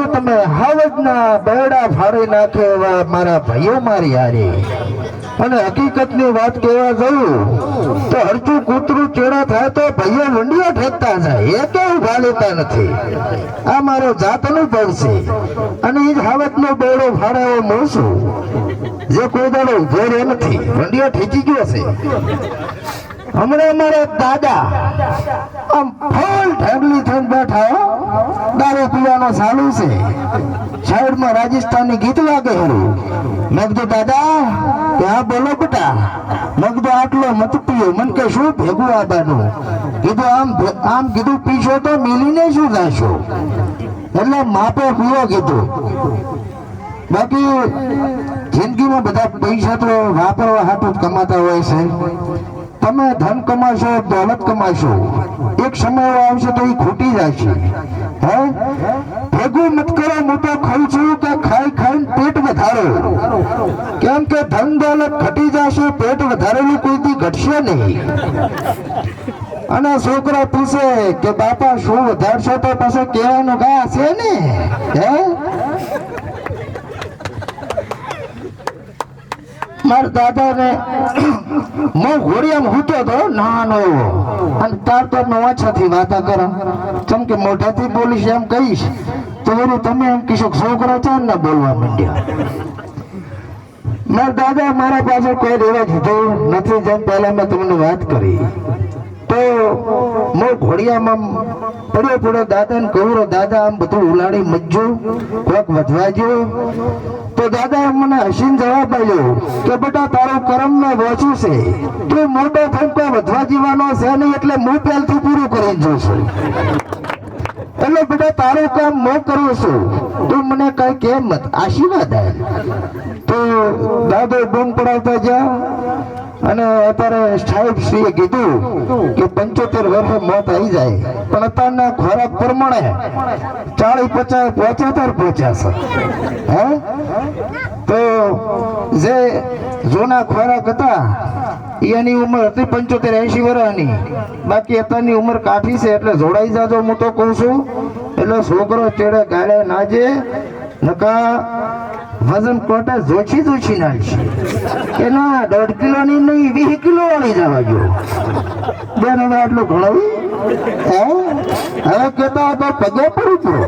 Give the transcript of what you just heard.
છો તમે હાવજના બરડા ફાડી નાખે એવા મારા ભાઈઓ મારી હારે. અને હકીકતની વાત કહેવા જવું તો હરચું કૂતરું ચેડા થાય તો ભાઈઓ મંડીઓ ઠેકતા જાય. એ કેવું ભાલેતા નથી? આ મારો જાતનું છે. અને એ જ હાવજનો બેડો ફાડાવો છું. જે કોઈ દાડો ઊભો રહ્યો નથી. મંડીઓ ઠેકી ગયો છે. હમણાં મારા દાદા, આમ છે સાઈડમાં રાજસ્થાની ગીત વાગે હરું. મેં કીધું દાદા કે હા બોલો બેટા. મેં કીધું આટલો મત પીયો મને કે શું ભેગું આબાનું કીધું, આમ આમ કીધું, પીશો તો મિલીને શું થશો એટલે માપે પીવો કીધું. બાકી જિંદગીમાં બધા પૈસા તો વાપરવા હાટું કમાતા હોય છે. તમે ધન કમાશો, દોલત કમાશો. એક સમય આવશે તો એ ખૂટી જાય હે ભેગું મત કરો, મોટો ખાઉં છું કે ખાઈ ખાઈને પેટ વધારો. કેમ કે ધન દોલત ઘટી જશે, પેટ વધારેલું કોઈથી ઘટશે નહીં. અને છોકરા પૂછે કે બાપા શું વધારશો તો પછી કહેવાનું કા છે ને? હે? મારા દાદા ને હું ઘોડિયામાં હૂતો હતો નાનો અને તાર તો મેં ઓછાથી વાતા કરો. કેમ કે મોઢાથી બોલીશ, એમ કહીશ. તો વળી તમે એમ કહીશો છોકરા ચાર ના બોલવા માંડ્યા. મારા દાદા મારા પાસે કોઈ રહેવા દીધું નથી, જેમ પહેલા મેં તમને વાત કરી. હું ઘોડિયામાં પડ્યો પડ્યો દાદાને કહું રો દાદા, આમ બધું ઉલાડી મજજો, કોક વધવા જો તો દાદા મને હસીન જવાબ આવ્યો કે બેટા, તારું કર્મ ને વાંચ્યું છે. તું મોટો ફંકો વધવા જીવાનો છે નહીં, એટલે હું પહેલથી પૂરું કરી જોશે એટલે બેટા, તારું કામ હું કરું છું. તું મને કઈ કેમ મત આશીર્વાદ આય તો દાદો બૂમ પડાવતા જા અને અત્યારે સાહેબ શ્રીએ કીધું કે પંચોતેર વર્ષે મોત આવી જાય. પણ અત્યારના ખોરાક પ્રમાણે ચાલીસ પચાસ, પંચોતેર પહોંચ્યા છે. હે? તો જે જૂના ખોરાક હતા, એની ઉંમર હતી પંચોતેર એસી વર્ષની. બાકી અત્યારની ઉંમર કાઠી છે, એટલે જોડાઈ જાજો, હું તો કહું છું. એટલે છોકરો ચેડે ગાળે નાજે નકા વજન કોટા જોછી જોછી નાખશે કે ના દોઢ કિલો ની નહીં, વીસ કિલો વાળી જવા ગયો. બેન હવે આટલું ઘણું? હે? હવે કેતા હતા પગે પડું